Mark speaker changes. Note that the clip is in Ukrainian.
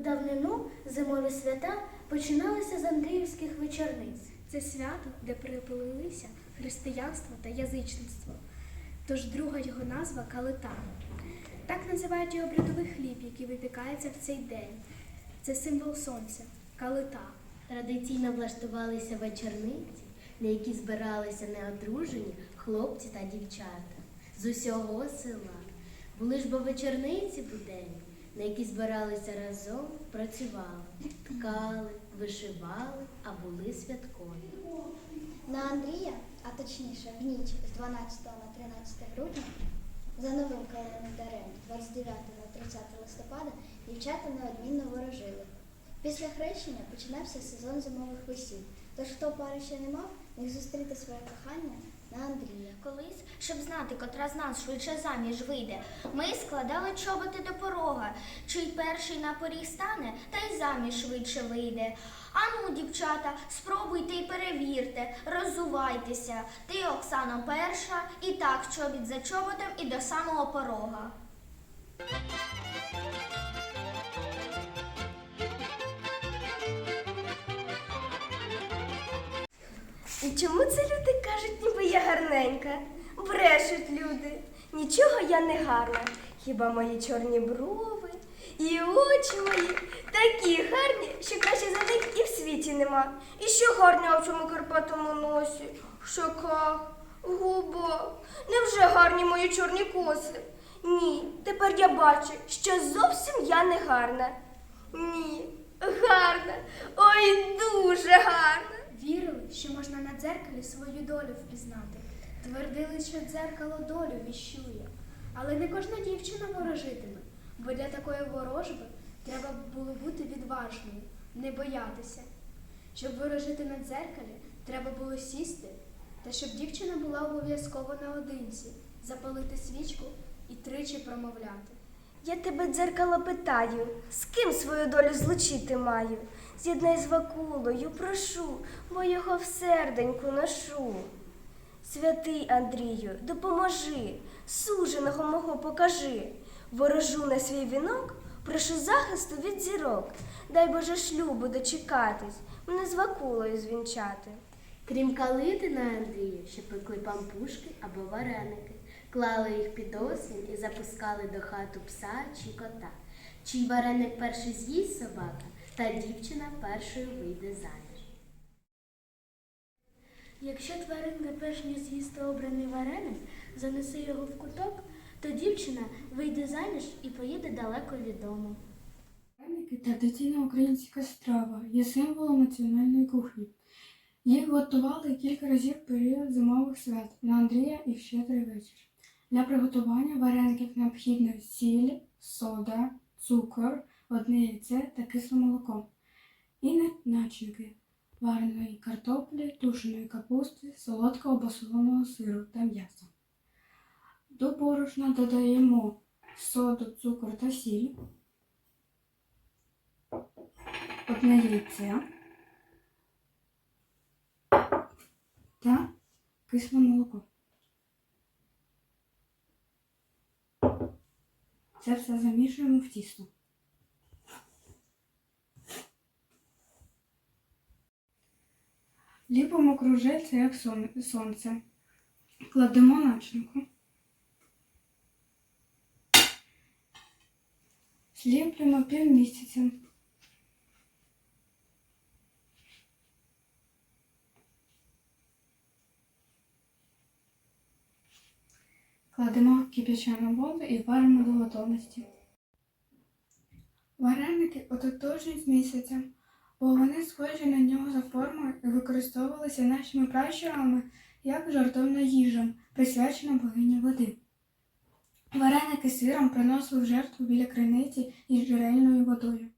Speaker 1: Давнину зимові свята починалися з Андріївських вечорниць.
Speaker 2: Це свято, де переплилися християнство та язичництво. Тож друга його назва калита. Так називають і обрядовий хліб, який випікається в цей день. Це символ сонця, калита.
Speaker 1: Традиційно влаштувалися вечорниці, на які збиралися неодружені хлопці та дівчата з усього села. Були ж бо вечорниці буденні, на які збиралися разом, працювали, ткали, вишивали, а були святкові.
Speaker 3: На Андрія, а точніше в ніч з 12 на 13 грудня, за новим календарем 29 на 30 листопада дівчата неодмінно ворожили. Після хрещення починався сезон зимових весіль. Тож хто пари ще не мав, міг зустріти своє кохання на Андрія.
Speaker 4: Колись, щоб знати, котра з нас швидше заміж вийде, ми складали чоботи до порога. Чий перший на поріг стане, та й заміж швидше вийде. Ану, дівчата, спробуйте й перевірте, роззувайтеся. Ти, Оксано, перша, і так чобіт за чоботом і до самого порога.
Speaker 5: Чому це люди кажуть, ніби я гарненька? Брешуть люди. Нічого я не гарна. Хіба мої чорні брови і очі мої такі гарні, що краще за них і в світі нема. І що гарня в цьому карпатому носі, щоках, губах. Невже гарні мої чорні коси? Ні, тепер я бачу, що зовсім я не гарна. Ні, гарна, ой, дуже гарна.
Speaker 2: Вірили, що можна на дзеркалі свою долю впізнати. Твердили, що дзеркало долю віщує. Але не кожна дівчина ворожитиме, бо для такої ворожби треба було бути відважною, не боятися. Щоб ворожити на дзеркалі, треба було сісти, та щоб дівчина була обов'язково наодинці, запалити свічку і тричі промовляти.
Speaker 5: Я тебе дзеркало питаю, з ким свою долю злучити маю? З'єднай з Вакулою, прошу, бо його в серденьку ношу. Святий Андрію, допоможи, суженого мого покажи. Ворожу на свій вінок, прошу захисту від зірок. Дай Боже шлюбу дочекатись, мене з Вакулою звінчати.
Speaker 1: Крім калити на Андрію, ще пекли пампушки або вареники, клали їх під осінь і запускали до хату пса чи кота. Чий вареник перший з'їсть собака, та дівчина першою вийде заміж.
Speaker 2: Якщо тваринка перш ніж з'їсти обраний вареник, занесе його в куток, то дівчина вийде заміж і поїде далеко від дому.
Speaker 6: Вареники – традиційна українська страва, є символом національної кухні. Їх готували кілька разів в період зимових свят на Андрія і в щедрий вечір. Для приготування вареників необхідно сіль, сода, цукор, одне яйце та кисле молоко. І начинки вареної картоплі, тушеної капусти, солодкого або сиру та м'яса. До борошна додаємо соду, цукор та сіль одне яйце та кисле молоко. Це все замішуємо в тісто. Ліпимо кружельце, як сонце. Кладемо начинку. Сліплюємо півмісяця. Кладемо кип'ячену воду і варимо до готовності. Вареники ототожнюють з місяцем, бо вони схожі на нього за формою і використовувалися нашими пращурами як жартовна їжа, присвячена богині води. Вареники з сиром приносили в жертву біля криниці із джерельною водою.